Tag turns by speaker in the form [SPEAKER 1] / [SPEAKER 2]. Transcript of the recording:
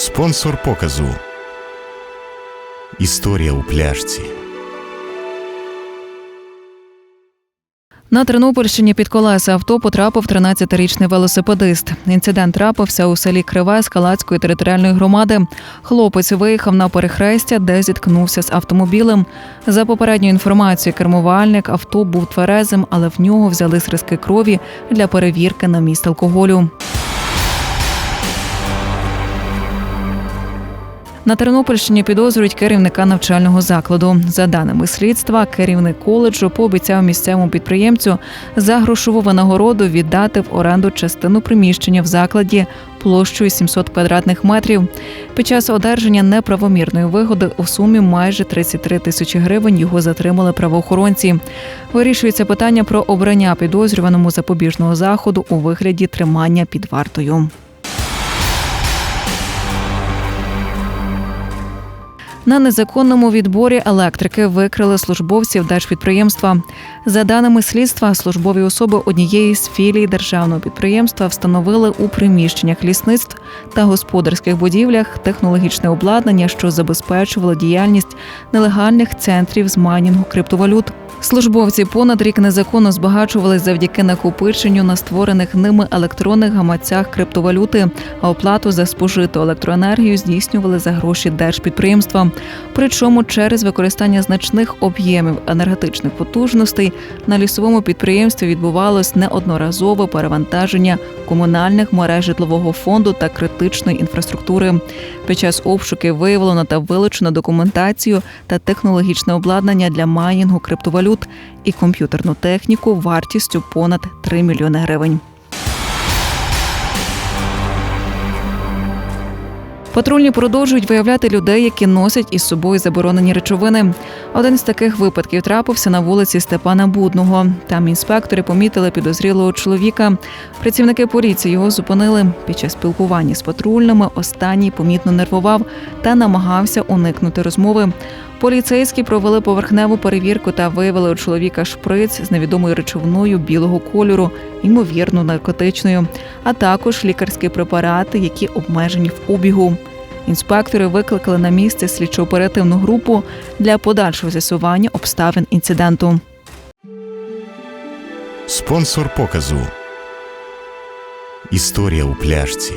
[SPEAKER 1] Спонсор показу. Історія у пляшці.
[SPEAKER 2] На Тернопільщині під колеса авто потрапив 13-річний велосипедист. Інцидент трапився у селі Криве Скалацької територіальної громади. Хлопець виїхав на перехрестя, де зіткнувся з автомобілем. За попередньою інформацією, кермувальник авто був тверезим, але в нього взяли зразки крові для перевірки на міст алкоголю. На Тернопільщині підозрюють керівника навчального закладу. За даними слідства, керівник коледжу пообіцяв місцевому підприємцю за грошову винагороду віддати в оренду частину приміщення в закладі площею 700 квадратних метрів. Під час одержання неправомірної вигоди у сумі майже 33 тисячі гривень його затримали правоохоронці. Вирішується питання про обрання підозрюваному запобіжного заходу у вигляді тримання під вартою. На незаконному відборі електрики викрили службовців держпідприємства. За даними слідства, службові особи однієї з філій державного підприємства встановили у приміщеннях лісництв та господарських будівлях технологічне обладнання, що забезпечувало діяльність нелегальних центрів з майнінгу криптовалют. Службовці понад рік незаконно збагачувались завдяки накопиченню на створених ними електронних гаманцях криптовалюти, а оплату за спожиту електроенергію здійснювали за гроші держпідприємства. Причому через використання значних об'ємів енергетичних потужностей на лісовому підприємстві відбувалось неодноразове перевантаження комунальних мереж житлового фонду та критичної інфраструктури. Під час обшуків виявлено та вилучено документацію та технологічне обладнання для майнінгу криптовалют і комп'ютерну техніку вартістю понад 3 мільйони гривень. Патрульні продовжують виявляти людей, які носять із собою заборонені речовини. Один з таких випадків трапився на вулиці Степана Будного. Там інспектори помітили підозрілого чоловіка. Працівники поліції його зупинили. Під час спілкування з патрульними останній помітно нервував та намагався уникнути розмови. Поліцейські провели поверхневу перевірку та виявили у чоловіка шприц з невідомою речовиною білого кольору, ймовірно, наркотичною, а також лікарські препарати, які обмежені в обігу. Інспектори викликали на місце слідчо-оперативну групу для подальшого з'ясування обставин інциденту.
[SPEAKER 1] Спонсор показу. Історія у пляшці.